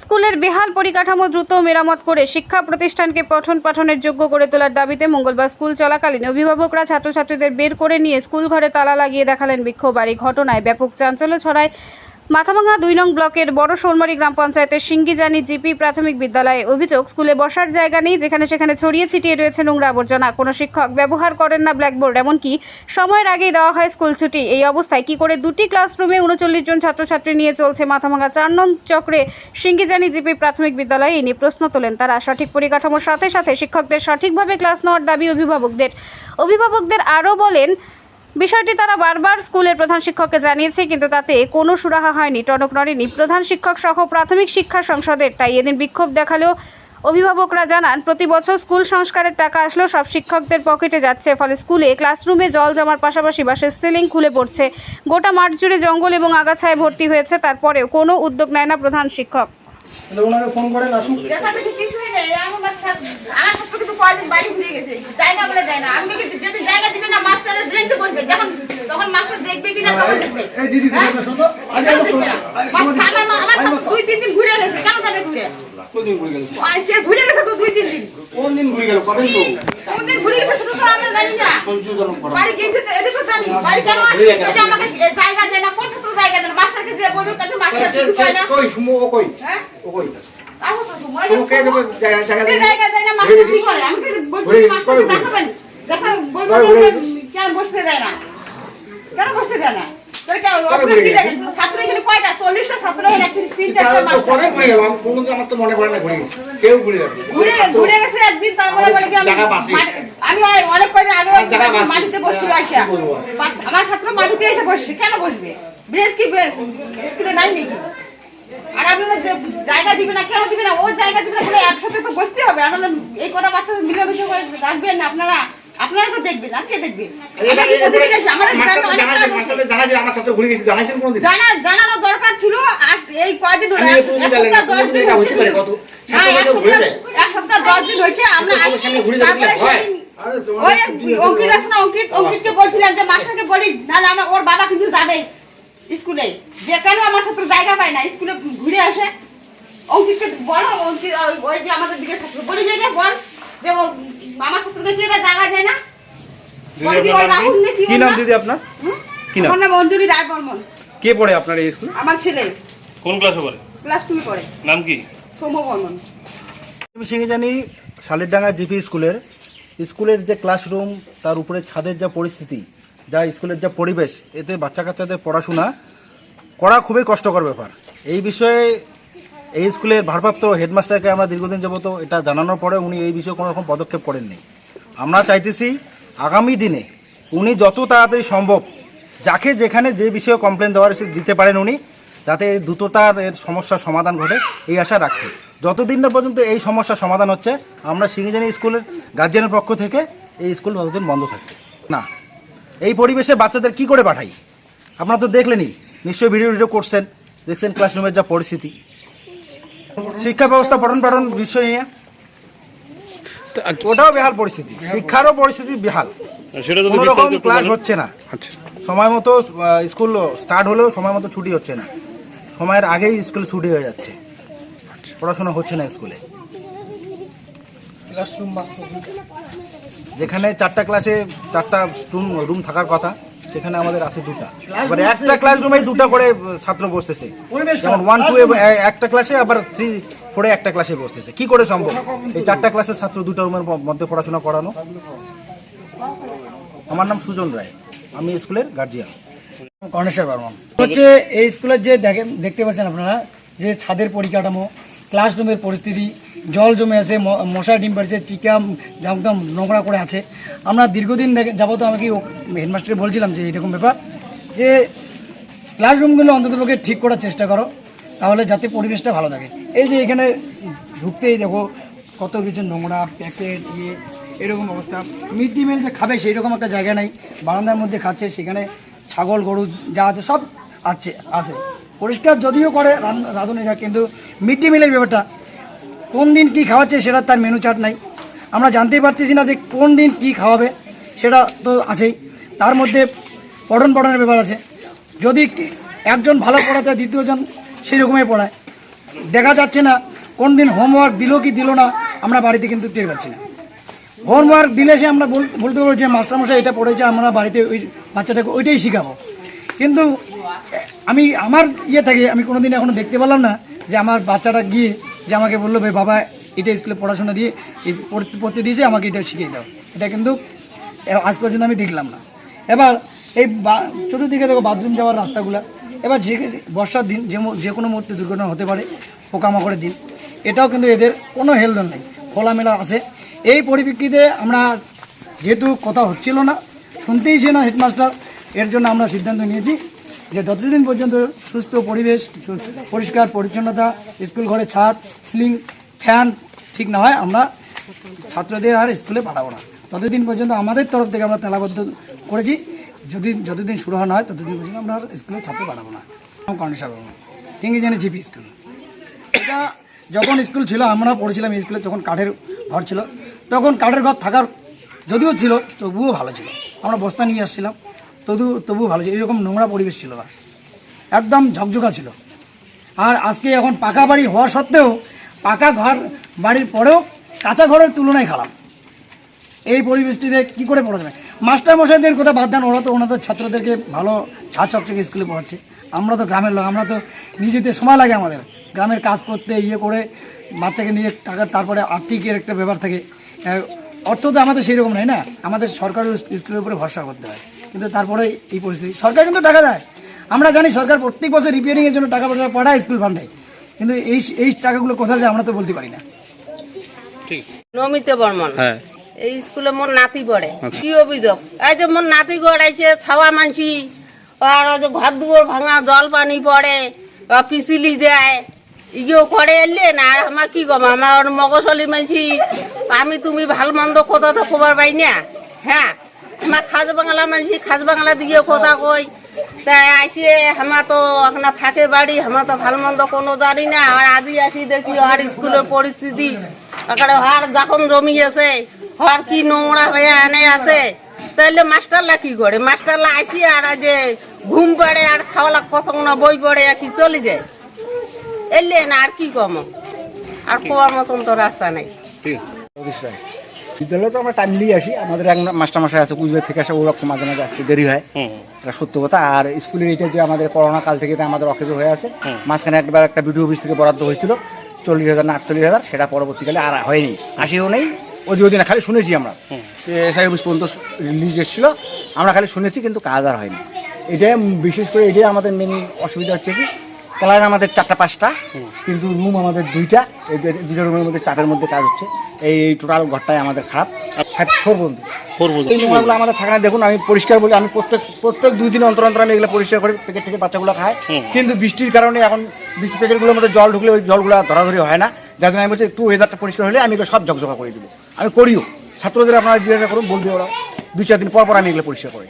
স্কুলের বেহাল পরিকাঠামো দ্রুত মেরামত করে শিক্ষা প্রতিষ্ঠানকে পঠন পাঠনের যোগ্য করে তোলার দাবিতে মঙ্গলবার স্কুল চলাকালীন অভিভাবকরা ছাত্রছাত্রীদের বের করে নিয়ে স্কুল ঘরে তালা লাগিয়ে দেখালেন বিক্ষোভ আর ঘটনায় ব্যাপক চাঞ্চল্য ছড়ায় মাথাভাঙা দুই নং ব্লকের বড় শোলমারি গ্রাম পঞ্চায়েতের সিঙ্গিজানি জিপি প্রাথমিক বিদ্যালয়ে অভিযোগ, স্কুলে বসার জায়গা নেই, যেখানে সেখানে ছড়িয়ে ছিটিয়ে রয়েছে নোংরা আবর্জনা। কোনো শিক্ষক ব্যবহার করেন না ব্ল্যাকবোর্ড, এমনকি সময়ের আগেই দেওয়া হয় স্কুল ছুটি। এই অবস্থায় কি করে দুটি ক্লাসরুমে উনচল্লিশ জন ছাত্রছাত্রী নিয়ে চলছে মাথাভাঙা চার নং চক্রে সিঙ্গিজানি জিপি প্রাথমিক বিদ্যালয়ে, এই নিয়ে প্রশ্ন তোলেন তারা। সঠিক পরিকাঠামোর সাথে সাথে শিক্ষকদের সঠিকভাবে ক্লাস নেওয়ার দাবি অভিভাবকদের। অভিভাবকদের আরও বলেন বিষয়টি তারা বারবার স্কুলের প্রধান শিক্ষককে জানিয়েছে, কিন্তু তাতে কোনো সুরাহা হয়নি। টনক নড়েনি। প্রধান শিক্ষক সহ প্রাথমিক শিক্ষা সংসদের তাই এদিন বিক্ষোভ দেখালেও অভিভাবকরা জানান, প্রতি বছর স্কুল সংস্কারের টাকা আসলেও সব শিক্ষকদের পকেটে যাচ্ছে, ফলে স্কুলে ক্লাসরুমে জল জমার পাশাপাশি বাসের সিলিং খুলে পড়ছে। গোটা মাঠ জুড়ে জঙ্গল এবং আগাছায় ভর্তি হয়েছে, তারপরেও কোনো উদ্যোগ নেয় না প্রধান শিক্ষক। তাহলে ওনাকে ফোন করেন আসুন। ঘুরে গেল? আর সে ঘুরে গেছে তো তো গেছে সেটা তো আমরা জানি না। বাড়ি গিয়েছে তো এটা তো জানি। বাড়ি কেন আসছে? এটা আমাকে জায়গা দেয় না। কোন ছাত্র জায়গা দেয় না? মাস্টারকে যে বলবে তাকে মাস্টার কিছু পায় না। কই সুমো ও কই হ্যাঁ? ও কই তো, কে দেবে জায়গা দেয় না, মাস্টার কি করে? গেছে? দেখাবেন? ওকে কেন বসতে দেয় না? কেন বসতে দেয় না? আমি মনে আমি অনেক- আগে। মাটিতে বসছিল আমার ছাত্র মাটিতে এসে বসছে কেন বসবে? ব্রেস কি স্কুলে নাই নাকি? আর আপনারা জায়গা দিবে না কেন দিবে না? ও জায়গা দিবে না একসাথে তো বসতে হবে। আপনারা এই কটা বাচ্চা মিলেমিশে করে রাখবেন না আপনারা। আপনারা তো দেখবেন আর কে দেখবে আমরা জানা আমার সাথে ঘুরে গেছে জানাইছেন কোনদিন। জানা জানানো দরকার ছিল আজ এই কয়দিন হলো এক এই পর্যন্ত এক জানি না, সপ্তাহ দশ দিন হতে পারে কত? এক সপ্তাহ- যায়। এক সপ্তাহ দশ দিন হয়েছে আমরা তো তোমার সামনে ঘুরে যাবে তারপরে সেদিন- ওই অঙ্কিত আছে না অঙ্কিত? অঙ্কিতকে বলছিলাম যে মাস্টারকে বলি তাহলে আমার ওর বাবা কিন্তু যাবে স্কুলে। যে কেন আমার ছাত্র জায়গা পায় না স্কুলে ঘুরে আসে। অঙ্কিতকে বলো অঙ্কিত ওই- ওই যে আমাদের দিকে ছাত্র বলি যে বল যে আমার ছাত্রকে কি এটা জায়গা দেয় না? কি নাম? দিদি আপনার? কি নাম? আমার নাম অঞ্জলি রায় বর্মন কে পড়ে আপনার এই স্কুলে? আমার ছেলে। কোন ক্লাসে পড়ে? ক্লাস টু পড়ে। নাম কি? বর্মন আমি জানি শালিরডাঙ্গা জিপি স্কুলের। স্কুলের যে ক্লাসরুম তার উপরে ছাদের যা পরিস্থিতি যা স্কুলের যা পরিবেশ এতে বাচ্চা কাচ্চাদের পড়াশোনা করা খুবই কষ্টকর ব্যাপার। এই বিষয়ে এই স্কুলের ভারপ্রাপ্ত হেডমাস্টারকে আমরা দীর্ঘদিন যাবত এটা জানানোর পরে উনি এই বিষয়ে কোনো রকম পদক্ষেপ করেননি। আমরা চাইতেছি আগামী দিনে উনি যত তাড়াতাড়ি সম্ভব যাকে যেখানে যে বিষয়ে কমপ্লেন দেওয়ার সে দিতে পারেন উনি, যাতে দ্রুততার এর সমস্যার সমাধান ঘটে, এই আশা রাখছি। যতদিন না পর্যন্ত এই সমস্যার সমাধান হচ্ছে, আমরা সিঙ্গিজানি স্কুলের গার্জেনের পক্ষ থেকে এই স্কুল ততদিন বন্ধ থাকবে। না, এই পরিবেশে বাচ্চাদের কি করে পাঠাই? আপনারা তো দেখলেনই, নিশ্চয়ই ভিডিও ভিডিও করছেন, দেখছেন ক্লাসরুমের যা পরিস্থিতি। শিক্ষা ব্যবস্থা পঠন পাঠন বিষয় নিয়ে। ওটাও বেহাল পরিস্থিতি। শিক্ষারও পরিস্থিতি বেহাল। ক্লাস হচ্ছে না। আচ্ছা। সময় মতো স্কুল স্টার্ট হলেও সময় মতো ছুটি হচ্ছে না। সময়ের আগেই স্কুল ছুটি হয়ে যাচ্ছে। পড়াশোনা হচ্ছে না স্কুলে ক্লাসরুম মাত্র যেখানে চারটা ক্লাসে চারটা রুম রুম থাকার কথা। সেখানে আমাদের আছে দুটা। এবারে একটা ক্লাসরুমেই দুটা করে ছাত্র বসতেছে। যেমন ওয়ান টু একটা ক্লাসে আবার থ্রি ফোরে একটা ক্লাসে বসতেছে। কি করে সম্ভব? এই চারটা ক্লাসের ছাত্র দুটো রুমের মধ্যে পড়াশোনা করানো। আমার নাম সুজন রায়। আমি স্কুলের গার্জিয়ান গণেশ্বর বর্মন হচ্ছে এই স্কুলের যে দেখেন দেখতে পাচ্ছেন আপনারা যে ছাদের পরিকাঠামো ক্লাসরুমের পরিস্থিতি জল জমে আছে মশা ডিম পাড়ছে চিকা একদম নোংরা করে আছে। আমরা দীর্ঘদিন যাবত আমাকে হেডমাস্টারকে বলছিলাম যে এরকম ব্যাপার, যে ক্লাসরুমগুলো অন্ততপক্ষে ঠিক করার চেষ্টা করো, তাহলে যাতে পরিবেশটা ভালো থাকে। এই যে এখানে ঢুকতেই দেখো, কত কিছু নোংরা প্যাকেট ইয়ে এরকম অবস্থা। মিড ডে মিল যে খাবে সেই রকম একটা জায়গা নেই, বারান্দার মধ্যে খাচ্ছে, সেখানে ছাগল, গরু যা আছে সব আছে আছে। পরিষ্কার যদিও করে রান- রাঁধুনি যা কিন্তু মিড ডে মিলের ব্যাপারটা কোন দিন কি খাওয়াচ্ছে সেটা তার মেনু চার্ট নাই। আমরা জানতেই পারতেছি না যে কোন দিন কি খাওয়াবে, সেটা তো আছেই। তার মধ্যে পঠন পঠনের ব্যাপার আছে। যদি একজন ভালো পড়াতে দ্বিতীয়জন সেই রকমই পড়ায়। দেখা যাচ্ছে না কোন দিন হোমওয়ার্ক দিল কি দিল না, আমরা বাড়িতে কিন্তু টের পাচ্ছি না। হোমওয়ার্ক দিলে সে আমরা বলতে পারব যে মাস্টারমশাই এটা পড়েছে, আমরা বাড়িতে ওই বাচ্চাটাকে ওইটাই শেখাবো। কিন্তু আমি আমার ইয়ে থাকে, আমি কোনোদিন এখনও দেখতে পেলাম না যে আমার বাচ্চাটা গিয়ে যে আমাকে বলল, ভাই, বাবা, এটা স্কুলে পড়াশোনা দিয়ে পড়তে দিয়েছে, আমাকে এটা শিখিয়ে দাও। এটা কিন্তু আজ পর্যন্ত আমি দেখলাম না। এবার এই চতুর্দিকে দেখো বাথরুম যাওয়ার রাস্তাগুলো। এবার যে, বর্ষার দিন, যে যে কোনো মুহূর্তে দুর্ঘটনা হতে পারে, পোকামাকড়ের দিন। এটাও কিন্তু এদের কোনো হেলদন নেই, খোলামেলা আছে। এই পরিপ্রেক্ষিতে আমরা যেহেতু কথা হচ্ছিল না শুনতেইছে না হেডমাস্টার, এর জন্য আমরা সিদ্ধান্ত নিয়েছি। যে যতদিন পর্যন্ত সুস্থ পরিবেশ পরিষ্কার পরিচ্ছন্নতা, স্কুল ঘরে ছাদ, সিলিং, ফ্যান ঠিক না হয়, আমরা ছাত্রদের আর স্কুলে পাঠাবো না। ততদিন পর্যন্ত আমাদের তরফ থেকে আমরা তালাবদ্ধ করেছি। যদি যতদিন শুরু হয় না হয়, ততদিন পর্যন্ত আমরা স্কুলে ছাত্র পাঠাবো না। কন্ডিশন ঠিক জানি জিপি স্কুল। এটা যখন স্কুল ছিল, আমরা পড়েছিলাম স্কুলে যখন কাঠের ঘর ছিল। তখন কাঠের ঘর থাকার যদিও ছিল, তবুও ভালো ছিল। আমরা বস্তা নিয়ে আসছিলাম। তবু তবুও ভালো ছিল, এরকম নোংরা পরিবেশ ছিল না। একদম ঝকঝকা ছিল। আর আজকে এখন পাকা বাড়ি হওয়া সত্ত্বেও পাকা ঘর বাড়ির পরেও কাঁচা ঘরের তুলনায় খারাপ। এই পরিবেশটিতে কি করে পড়া যাবে মাস্টার মশাইদের কথা বাদ দেন, ওরা তো ওনাদের ছাত্রদেরকে ভালো ছা চকচকে স্কুলে পড়াচ্ছে। আমরা তো গ্রামের লোক, আমরা তো নিজেদের সময় লাগে আমাদের। গ্রামের কাজ করতে ইয়ে করে, বাচ্চাকে নিয়ে টাকা, তারপরে আর্থিকের একটা ব্যাপার থাকে। অর্থ তো আমাদের সেই রকম নাই না? আমাদের সরকারি স্কুলের উপরে ভরসা করতে হয়। কিন্তু তারপরে এই পরিস্থিতি। সরকার কিন্তু টাকা দেয়। আমরা জানি সরকার প্রত্যেক বছর রিপেয়ারিংয়ের জন্য টাকা পয়সা পাঠায় স্কুল ফান্ডে কিন্তু এই এই টাকাগুলো কোথায় যায় আমরা তো বলতে পারি না। ঠিক। নমিতা বর্মন। হ্যাঁ। এই স্কুলে মোর নাতি পড়ে। কি অভিযোগ? এই যে মোর নাতি গড়াইছে ছাওয়া মানসি আর যে ঘর দুয়ার ভাঙা জল পানি পড়ে বা পিছিলি যায়। ইগেও করে এলে না আর আমার কি গম আমার মগসলি মানসি আমি তুমি ভালো মন্দ কথা তো খবর পাই না। হ্যাঁ আমার খাজ বাংলা মানসি খাজ বাংলা দিকে কথা কই তাই আইসে আমার তো এখন ফাঁকে বাড়ি আমার তো ভালো মন্দ কোনো জানি না। আর আজি আসি দেখি আর স্কুলের পরিস্থিতি। এখানে হার যখন জমি আছে হার কি নোংরা হয়ে আনে আছে। তাইলে মাস্টারলা কি করে? মাস্টারলা আসি আর যে ঘুম পড়ে আর খাওয়ালা কত না বই পড়ে আর কি চলে যায়। এলে না আর কি কম? আর কোয়ার মতন তো রাস্তা নেই। ঠিক। আছে বিদ্যালয়ে তো আমরা টাইমলি আসি। আমাদের এক মাস্টারমশাই আছে কুচবিহার থেকে আসে ওরকম মাঝে মাঝে আসতে দেরি হয়। এটা সত্য কথা। আর স্কুলের এটা যে আমাদের করোনা কাল থেকে এটা আমাদের অকেজ হয়ে আছে। মাঝখানে একবার একটা বিডিও অফিস থেকে বরাদ্দ হয়েছিল চল্লিশ হাজার না আটচল্লিশ হাজার সেটা পরবর্তীকালে আর হয়নি। আসেও নেই ওদি ওদিনে খালি শুনেছি আমরা। এসআই অফিস পর্যন্ত রিলিজ এসেছিল আমরা খালি শুনেছি কিন্তু কাজ আর হয়নি। এটাই বিশেষ করে এটাই আমাদের মেন অসুবিধা হচ্ছে কি ক্লাস আমাদের চারটা পাঁচটা। কিন্তু রুম আমাদের দুইটা এই যে দুইটা রুমের মধ্যে চাপের মধ্যে কাজ হচ্ছে। এই টোটাল ঘরটাই আমাদের খারাপ। ফোর বন্ধু। এই নোংরাগুলো আমাদের থাকে না দেখুন আমি পরিষ্কার বলি আমি প্রত্যেক প্রত্যেক দুই দিন অন্তর অন্তর আমি এগুলো পরিষ্কার করি প্যাকেট থেকে বাচ্চাগুলো খায় কিন্তু বৃষ্টির কারণে এখন বৃষ্টি প্যাকেটগুলোর মধ্যে জল ঢুকলে ওই জলগুলো ধরাধরি হয় না। যার জন্য আমি বলছি একটু ওয়েদারটা পরিষ্কার হলে আমি এগুলো সব জগজগা করে দিব। আমি করিও। ছাত্রদের আপনারা জিজ্ঞাসা করুন বলবে ওরা। দুই চার দিন পর পর আমি এগুলো পরিষ্কার করি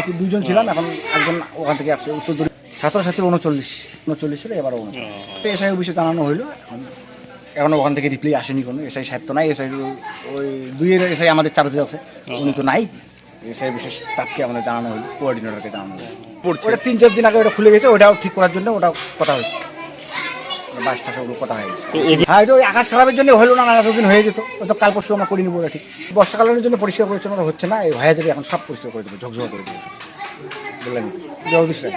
আছি দুজন ছিলাম এখন একজন ওখান থেকে আসছে উত্তর ছাত্রছাত্রী উনচল্লিশ। উনচল্লিশ ছিল এবার উনচল্লিশ। এসআই অফিসে জানানো হইল এখন ওখান থেকে রিপ্লাই আসেনি কোনো এসআই সাহেব তো নাই এসআই ওই দুইয়ের এসআই আমাদের চার্জে আছে উনি তো নাই এসআই বিশেষ তাকে আমাদের জানানো হলো কোঅর্ডিনেটরকে জানানো হলো ওটা তিন চার দিন আগে ওটা খুলে গেছে ওটাও ঠিক করার জন্য ওটা কথা হয়েছে। বাইশ টাকা ওগুলো কথা হয়ে গেছে হ্যাঁ ওই আকাশ খারাপের জন্য হলো না না এতদিন হয়ে যেত তো কাল পরশু আমরা করে নিবো ওটা ঠিক। বর্ষাকালের জন্য পরিষ্কার পরিচ্ছন্ন হচ্ছে না এই হয়ে যাবে এখন সব পরিষ্কার করে দেবো ঝকঝক করে দেবো। বললেন। জগদীশ রায়।